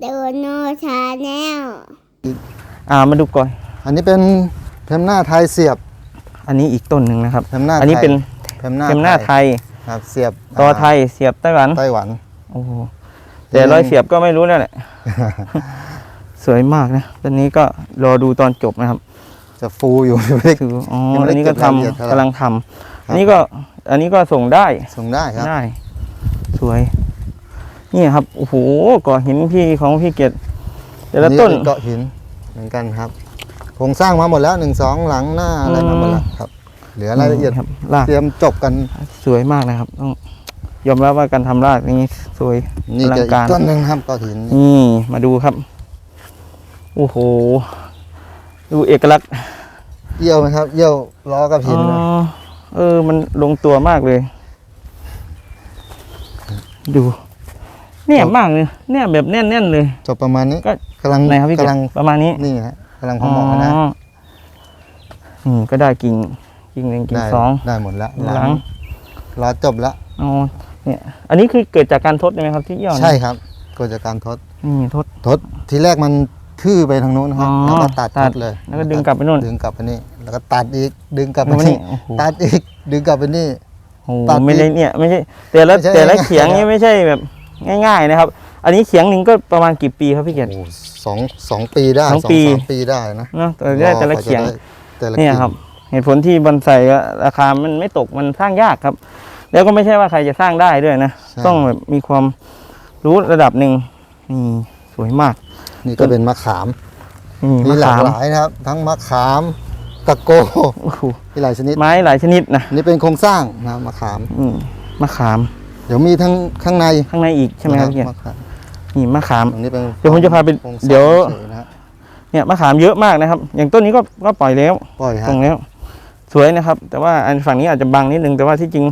เดโนชาแนลอ่ามาดูก่อน อันนี้เป็นแพมหน้าไทยเสียบอันนี้อีกต้นหนึ่งนะครับ แพมหน้าอันนี้ไทยเป็นแพมหน้าเข็มหน้าไทยครับเสียบตอไทยเสียบไต้หวันไต้หวันโอ้โหแต่รอยเสียบก็ไม่รู้แล้วแหละสวยมากนะตอนนี้ก็รอดูตอนจบนะครับ จะฟูอยู่ไม่ได้คืออ๋อยังไม่ได้อันนี้ก็เก็บทำรายละเอียดเท่าไหร่กำลังทำอันนี้ก็อันนี้ก็ส่งได้ส่งได้ครับได้ สวย นี่ครับโอ้โหก่อหินพี่ของพี่เกียรติแต่ละอัต้นเป็นเกาะหินเหมือนกันครับโครงสร้างมาหมดแล้วหนึ่งสองหลังหน้าอะไรมาหมดแล้วครับ เหลือรายละเอียดครับลากเตรียมจบกันสวยมากนะครับต้องยอมรับว่าการทำรากนี้สวยนี่อลัจะงอีกการต้นหนึ่งครับเกาะหินนี่มาดูครับ โอ้โห ดูเอกลักษณ์เยี่ยวไหมครับ เยี่ยวล้อกับหินอ๋นะอเออ มันลงตัวมากเลย ดู เนี่ยมากเลยเนี่ยแบบแน่นๆเลย จบประมาณนี้ก็กำลังไหนครับพี่เกียกำรลังติประมาณนี้นี่ฮะกำลังพอเหมาะนะอืมก็ได้กิ่งกิ่งหนึ่งกิ่งได้สองได้หมดแล้วหลังล้อจบแล้วอ๋อเนี่ยอันนี้คือเกิดจากการทดใช่ไหมครับที่เอี่ยวเนี่ยใช่ครับเกิดจากการทดนี่ทดทดทีแรกมันทื่อไปทางนู้นครับอ๋อแล้วก็ตัดตัดทดเลย แล้วก็ดึงกลับไปนู่นดึงกลับไปนี่ แล้วก็ตัดอีกดึงกลับไปมานี่โอ้โหตัดอีกดึงกลับไปนี่โอ้โหตัดไม่ได้อีกเนี่ยไม่ใช่แต่ละไม่ใช่แต่ละง่ายๆเขียงนี่นะไม่ใช่แบบ ง่ายๆนะครับ อันนี้เขียงหนึ่งก็ประมาณกี่ปีครับพี่เกียรติ โอ้โหสองสองปีได้สองสองปี สามปีได้นะเนาะแต่ได้แต่ละรอกว่าจเขียงได้แต่ละเนี่ยกิ่งครับเหตุผลที่บอนไซก็ราคามันไม่ตกมันสร้างยากครับ แล้วก็ไม่ใช่ว่าใครจะสร้างได้ด้วยนะใช่ต้องแบบมีความรู้ระดับหนึ่งนี่สวยมากนี่ก็เป็นมะขามนี่มีมะหลาขากมหลายนะครับ ทั้งมะขามตะโกโอ้โหมีหลายชนิด ไม้หลายชนิดนะนี่เป็นโครงสร้างนะมะขามนี่มะขามเดี๋ยวมีทั้งข้างในข้างในอีกใช่ไหมครับพี่เกียรติมะขามนี่มะขามตรงนี้เป็นเดี๋ยวผมจะพาไปโครงสร้างเดี๋ยวฉๆนะฮะเนี่ยมะขามเยอะมากนะครับ อย่างต้นนี้ก็ก็ปล่อยแล้วปล่อยฮะตรงแล้ว สวยนะครับ แต่ว่าอันฝั่งนี้อาจจะบังนิดนึงแต่ว่าที่จริง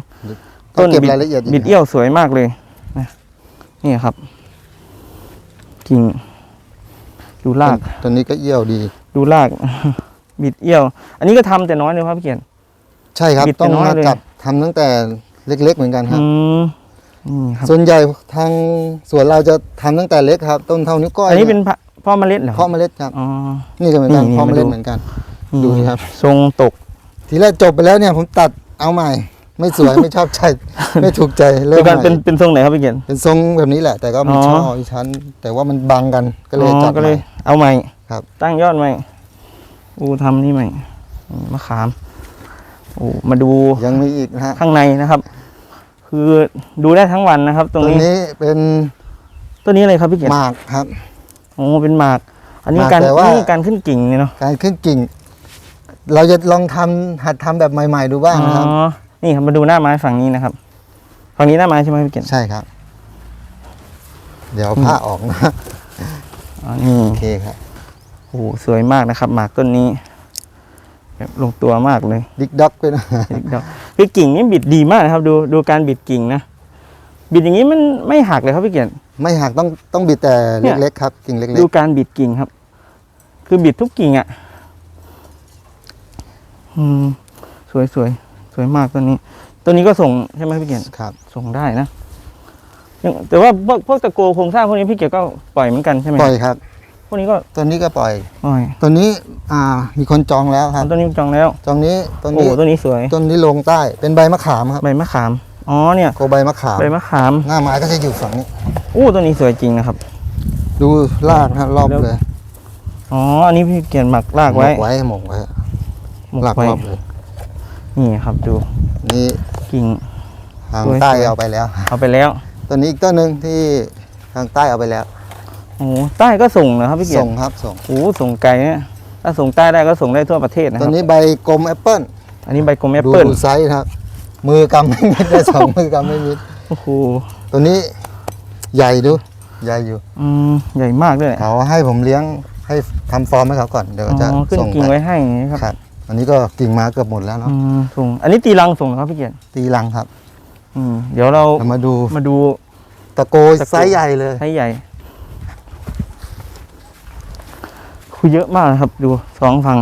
ต้ต้นนเก็บบิดรายละเอียดอีกบิดเอี้ยวสวยมากเลยนะนี่ครับกิ่งดูรากต้นนี้ก็เอี้ยวดี ดูรากบิดเอี้ยว อันนี้ก็ทำแต่น้อยเลยครับพี่เกียรติใช่ครับบิดไปต้องน้อยมาเลยจับทำตั้งแต่เล็ก ๆ เหมือนกันครับอืม นี่ครับส่วนใหญ่ทางสวนเราจะทำตั้งแต่เล็กครับ ต้นเท่านิ้วก้อยอันนี้เป็นพะพ่อเมล็ดเหรอเพาะเมล็ดครับ อ๋อ นี่ก็เหมือนกันนี่เพาะเมล็ดมาดู เหมือนกัน ดูครับ ทรงตกทีแรกจบไปแล้วเนี่ยผมตัดเอาใหม่ ไม่สวย ไม่ชอบใจ ไม่ถูกใจเริ่เป็มนการใหม่เป็นเป็นทรงไหนครับพี่เกียรติ เป็นทรงแบบนี้แหละ แต่ก็มีอ๋อ ช่ออีกชั้น แต่ว่ามันบังกันก็เลยอ๋อจัดก็ใหเลม่ ยเอาใหม่ครับ ตั้งยอดใหม่อูทำนี่ใหม่อืมมะขามโอ้มาดูยังมีอีกนะฮะข้างในนะครับ คือดูได้ทั้งวันนะครับ ตรงตัวนี้นี้เป็นตัวนี้อะไรครับพี่เกียรหติมากครับโอ้เป็นหมาก อันนี้หมากการแต่ว่านี่การขึ้นกิ่งเนี่ยเนาะการขึ้นกิ่ง เราจะลองทำหัดทำแบบใหม่ ๆ ดูบ้างนะครับอ๋อนี่ครับมาดูหน้าไม้ฝั่งนี้นะครับ ฝั่งนี้หน้าไม้ใช่ไหมพี่เกียรติใช่ครับ เดี๋ยวผ้าออกนะอ๋อนี่โอเคครับโอ้โหสวยมากนะครับ หมากต้นนี้ แบบลงตัวมากเลยดิกด็อกไปนะอีกดอกคือกิ่งนี่บิดดีมากนะครับ ดูดูการบิดกิ่งนะบิดอย่างนี้มันไม่หักเลยครับพี่เกียรติไม่หักต้องต้องบิดแต่เนี่ยเล็กๆครับกิ่งเล็กดูการบิดกิ่งครับ คือบิดทุกกิ่งอะ่ะ อืม สวยสวยสวยมากต้นนี้ต้นนี้ก็ส่งใช่ไหมพี่เกียรติๆครับ ส่งได้นะยังแต่ว่าพวกพวกตะโกโครงสร้างพวกนี้พี่เกียรติก็ปล่อยเหมือนกันใช่ไหมปล่อยครับ พวกนี้ก็ตัวนี้ก็ปล่อยปล่อยตัวนี้อ่ามีคนจองแล้วครับต้นนี้จองแล้ว จองนี้ต้นโอ้นี้โหต้นนี้สวย ต้นนี้ลงใต้เป็นใบมะขามครับใบมะขาม อ๋อเนี่ย โกใบมะขาม ใบมะขาม หน้าไม้ก็จะอยู่ฝั่งนี้โอ้ต้นนี้สวยจริงนะครับ ดูรากนะรอบแล้วเลยอ๋อ อันนี้พี่เกียรติหมักรากหมไว้กไว้หมกไว้หมกรากไว้รอบเลย นี่ครับดูนี่กิ่ง ทางสวยใต้สวยเอาไปแล้ว เอาไปแล้ว ตัวนี้อีกต้นหนึ่งที่ทางใต้เอาไปแล้ว โอ้โหใต้ก็ส่งนะครับพี่เกียรส่งติครับส่งโอ้โหส่งไกลเนี่ยถ้าส่งใต้ได้ก็ส่งได้ทั่วประเทศนะคตัวรับนี้ใบกลมแอปเปิ้ลอันนี้ใบกลมแอปดูเปิลดูไซส์ครับ มือกำไม่มิดได้สองมือกำไม่มิด โอ้โหตัวนี้ใหญ่ดูใหญ่อยู่อืมใหญ่มากด้วยเขาให้ผมเลี้ยงให้ทำฟอร์มให้เขาก่อนเดี๋ยวอ๋จะอขึ้นส่งกิ่งไปไว้ให้อย่างนี้ครับครับ อันนี้ก็กิ่งมาเกือบหมดแล้วเนาะอืมส่ง อันนี้ตีรังส่งเหรอครับพี่เกียรติตีรังครับอืมเดี๋ยวเราเรามาดูมาดูตะโกตะโก ไซส์ใหญ่เลย ให้ใหญ่ คุยเยอะมากนะครับ ดูสองฝั่ง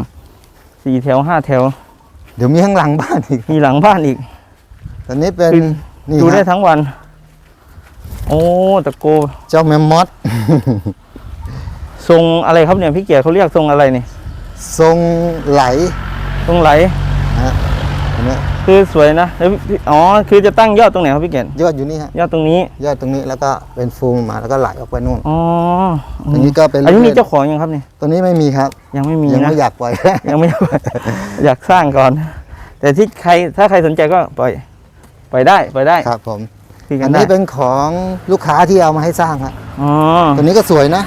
สี่แถวห้าแถว เดี๋ยวมีข้างหลังบ้านอีก มีหลังบ้านอีก ตอนนี้เป็นคือ นี่ดูได้ฮะทั้งวัน โอ้ตะโกเจ้าแมมมอส ทรงอะไรครับเนี่ยพี่เกียรติเขาเรียกทรงอะไรนี่ทรงไหล ทรงไหลนะฮะ เห็นไหมคือสวยนะแล้วพี่อ๋อคือจะตั้งยอดตรงไหนครับพี่เกียรติยอดอยู่นี่ฮะยอดตรงนี้ยอดตรงนี้แล้วก็เป็นฟูมมาแล้วก็ไหลออกไปนู่น อ๋อตรงนี้ก็เป็น อันนี้มีลูกเจ้าของยังครับเนี่ยตัวนี้ไม่มีครับ ยังไม่มียังนะไม่อยากปล่อย ยังไม่ อยากสร้างก่อน แต่ที่ใครถ้าใครสนใจก็ปล่อยปล่อยได้ปล่อยได้ครับผมคุยกัอันนได้นี้เป็นของลูกค้าที่เอามาให้สร้างครับอ๋อตัวนี้ก็สวยนะ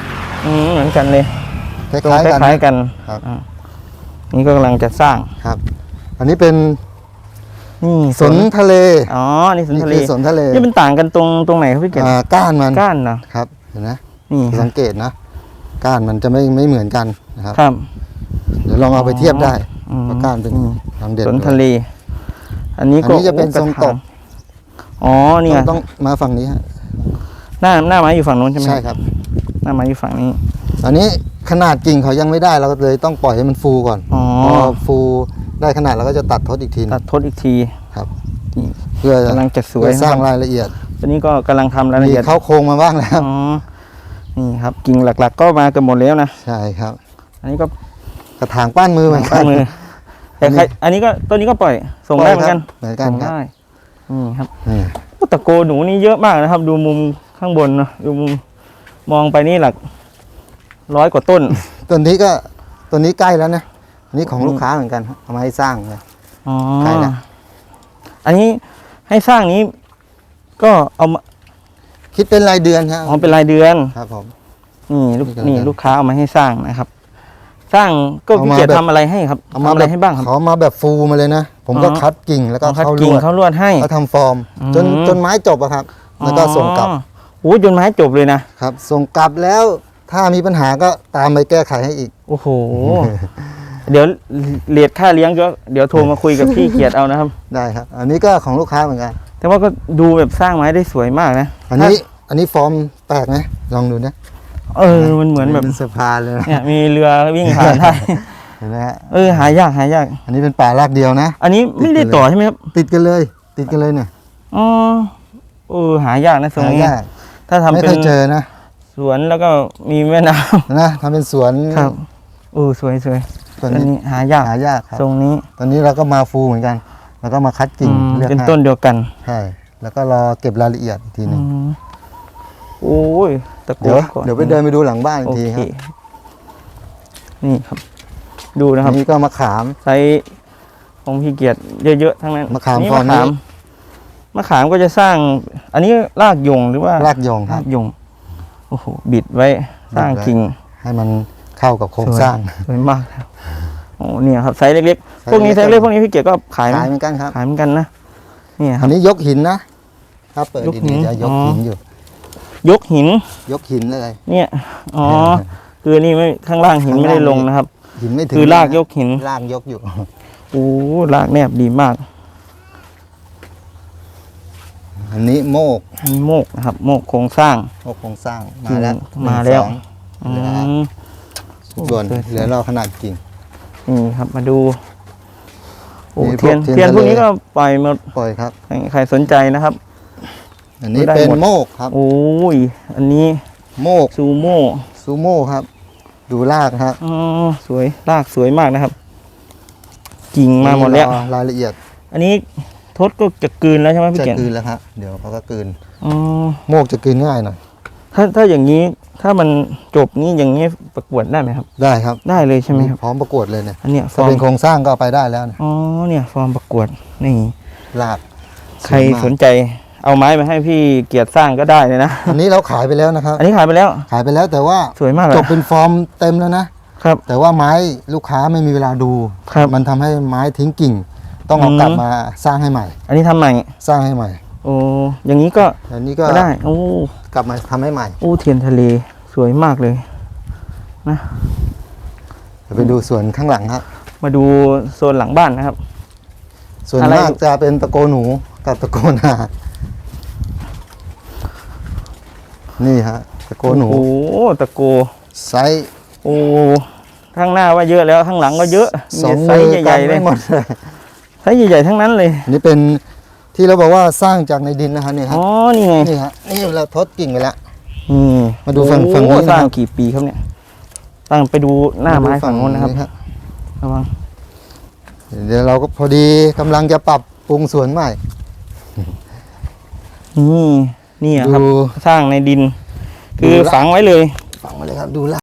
อืมเหมือนกันเลยคล้ทรงายคๆกัน ล้ายๆกันครับ อ่านี่ก็กำลังจะสร้างครับ อันนี้เป็น นี่สนทะเล อ๋อ นี่สนนี่ทะเลคือสนทะเล นี่มันต่างกันตรงตรงไหนครับพี่เกียรติอ่าก้านมันก้านเหรอครับ เห็นไหมนี่ครัสับงเกตนะ ก้านมันจะไม่ไม่เหมือนกันนะครับ ครับ เดี๋ยวลองเอาไปเทียบได้อืมว่าก้านเป็นอืมลองเด็ดสนดูทะเล อันนี้อันก็นี้จะเป็นโอ้ทรงกระถาตก อ๋อนี่ไงต้องต้องมาฝั่งนี้ฮะ หน้าหน้าไม้อยู่ฝั่งนู้นใช่ไหมใช่ครับ หน้าไม้อยู่ฝั่งนี้ อันนี้ขนาดกิ่งเขายังไม่ได้เราก็เลยต้องปล่อยให้มันฟูก่อน อ๋อพอฟู ได้ขนาดเราก็จะตัดทดอีกทีหนึ่งตัดทดอีกทีครับนี่เพื่อกำลังจะสวยเพื่อสร้างนะครับรายละเอียดตอนนี้ก็กำลังทำรายละมีเอียดเข้าโครงมาบ้างแล้วอ๋อนี่ครับกิ่งหลัก ๆ ก็มากันหมดแล้วนะใช่ครับ อันนี้ก็กระถางป้านมือเหมือนกัป้านมือแต่ใครอันนี้ก็ตัวนี้ก็ปล่อย ส่งได้เหมือนกันเหมือนกันส่งครับได้นี่ครับนี่โอ้ตะโกหนูนี่เยอะมากนะครับ ดูมุมข้างบนเนอะดูมุมมองไปนี่หลักร้อยกว่าต้นตัวนี้ก็ตัวนี้ใกล้แล้วนะ อันนี้ของลูกค้าเหมือนกันเอามาให้สร้างเลยอ๋อใช่นะอันนี้ให้สร้างนี้ ก็เอามาคิดเป็นรายเดือนครับอ๋อเป็นรายเดือนครับผมนี่ลูกนี่ก็นี่ได้ลูกค้าเอามาให้สร้างนะครับ สร้างก็เอาพี่มาเกียรติแบบทำอะไรให้ครับเอาทำมาอะไรแบบให้บ้างครับเขามาแบบฟูมาเลยนะผมก็อ๋อคัดกิ่งแล้วก็เอาคัดเข้าลกิ่งวดเขาลวดให้เขาทำฟอร์ม จนอืมจนไม้จบอะครับ แล้วก็ส่งกลับอ๋อโอ้ยจนไม้จบเลยนะครับ ส่งกลับแล้วถ้ามีปัญหาก็ตามไปแก้ไขให้อีก โอ้โห เดี๋ยวเรียดค่าเลี้ยงก็เดี๋ยวโทรมาคุยกับพี่เกียรติเอานะครับ ได้ครับ อันนี้ก็ของลูกค้าเหมือนกัน แต่ว่าก็ดูแบบสร้างไม้ได้สวยมากนะอันนี้อันนี้ฟอร์มแปลกไหมลองดูนะเออมันเหมือนแบบเป็นสะพานเลยนะเนี่ยมีเรือวิ่งผ่านได้เห็นไหมฮะเออหายากหายาก อันนี้เป็นป่ารากเดียวนะ อันนี้ไม่ได้ติดกันเลยต่อใช่ไหมครับติดกันเลย ติดกันเลยเนี่ยอ๋อเออหายากนะตรงหานี้ยากถ้าทำไม่เป็เคนยเจอนะสวนแล้วก็มีแม่น้นะทำเป็นสวนำครับเออสวยสวย ตัวอันนี้นี้หายากหายากครับ ทรงนี้ตอนนี้เราก็มาฟูเหมือนกัน แล้วก็มาคัดกิ่งอืมเลือกเป็นให้ต้นเดียวกันใช่ แล้วก็รอเก็บรายละเอียดอีกทีหนึงอืมโอ้ยตะโกเดี๋ยวนก่อนเดี๋ยวไปเดินไปดูหลังบ้านอีโอกทีเคครับนี่ครับ ดูนะครับอันนี้ก็มะขาม ไซส์ของพี่เกียรติเยอะๆทั้งนั้นมะขามนี่ฟอร์มะมนี้ ขามมะขามก็จะสร้าง อันนี้รากยงหรือว่ารากยงครารับกยง โอ้โหบิดไว้สร้างบิดไว้ กิ่งให้มัน เข้ากับโครงสวยสร้าง สวยมากครับโอ้เนี่ยครับไซส์เล็กไซส์ๆพวกนี้ไซเล็กๆส์เล็กพวกนี้พี่เกียรติก็ขายไหมขายเหมือนกันครับขายเหมือนกันนะเนี่ยคอัรับนนี้ยกหินนะ ถ้าเปิดยกหินดีๆจะยกอ๋อหินอยู่ ยกหิน ยกหินเลย เนี่ย อ๋อ คือนี่ไม่ข้างล่างหินไม่ได้ลงนะครับ หินไม่ถึง คือลากนะยกหิน ลากยกอยู่ โอ้ลากแนบดีมาก อันนี้โมกอันนี้โมกนะครับ โมกโครงสร้าง โมกโครงสร้าง มาแล้ว มาแล้วหนึ่งอืเหลือม สองส่วนโอ้สวยเหลือเราขนาดกิ่งนี่ครับมาดูโอ้มีพวกเทียนเทียนเทียนพวกทะเลนี้ก็ปล่อยหมดปล่อยครับใครใครสนใจนะครับ อันนี้ได้เป็นหมดโมกครับโอ้ยอันนี้โมกซูโม่ซูโม่ครับ ดูลากครับอ๋อสวยลากสวยมากนะครับ กิ่งมาหมดแล้วรอรายละเอียด อันนี้ทศก็จะกลืนแล้วใช่ไหมพี่จะเกียรติกลืนแล้วครับเดี๋ยวเขาก็กลืนอ๋อโมกจะกลืนง่ายหน่อย ถ้าถ้าอย่างนี้ถ้ามันจบนี้อย่างนี้ประกวดได้ไหมครับ ได้ครับได้เลยใช่ไหมครับพร้อมประกวดเลยเนี่ยอันเนี้ยฟถ้าอร์เป็มนโครงสร้างก็เอาไปได้แล้วนะอ๋อเนี่ยฟอร์มประกวดนี่ลากใครวยมากสนใจเอาไม้มาให้พี่เกียรติสร้างก็ได้เลยนะ อันนี้เราขายไปแล้วนะครับ อันนี้ขายไปแล้วขายไปแล้วแต่ว่าสวยมากเลยจบเป็นฟอร์มเต็มแล้วนะ ครับ แต่ว่าไม้ลูกค้าไม่มีเวลาดู ครับมันทำให้ไม้ทิ้งกิ่ง ต้องเอาอืม กลับมาสร้างให้ใหม่ อันนี้ทำใหม่สร้างให้ใหม่โอ้อย่างนี้ก็อันนี้ก็ก็ได้โอ้ กลับมาทำให้ใหม่โอ้เทียนทะเลสวยมากเลยเดี๋ยวไปดูส่วนข้างหลังครับ มาดูโซนหลังบ้านนะครับ ส่วนอะไรมากจะเป็นตะโกหนูกับตะโกนานี่ฮะตะโกหนูโอ้ตะโกไซส์โอ้ข้างหน้าว่าเยอะแล้วข้างหลังก็เยอะสองมีไซมืส์อใหกัญ่นๆเลไม่ยหมดเลยไซส์ใหญ่ๆทั้งนั้นเลยอันนี้เป็น ที่เราบอกว่าสร้างจากในดินนะฮะเนี่ยครัอ๋บอนี่ไงนี่ฮะนี่เราทดกิ่งไปแล้วนี่มาดูฝั่งโอ้ฝั่งนู้นนะครับสร้างกี่ปีครับเนี่ยสร้างไปดูหน้าไม้ฝั่งโน้นนะครับฮระวังเดี๋ยวเราก็พอดีกำลังจะปรับปรุงสวนใหม่นี่นี่อะครับดูสร้างในดิน คือดูละฝังไว้เลยฟังมาเลยครับดูละ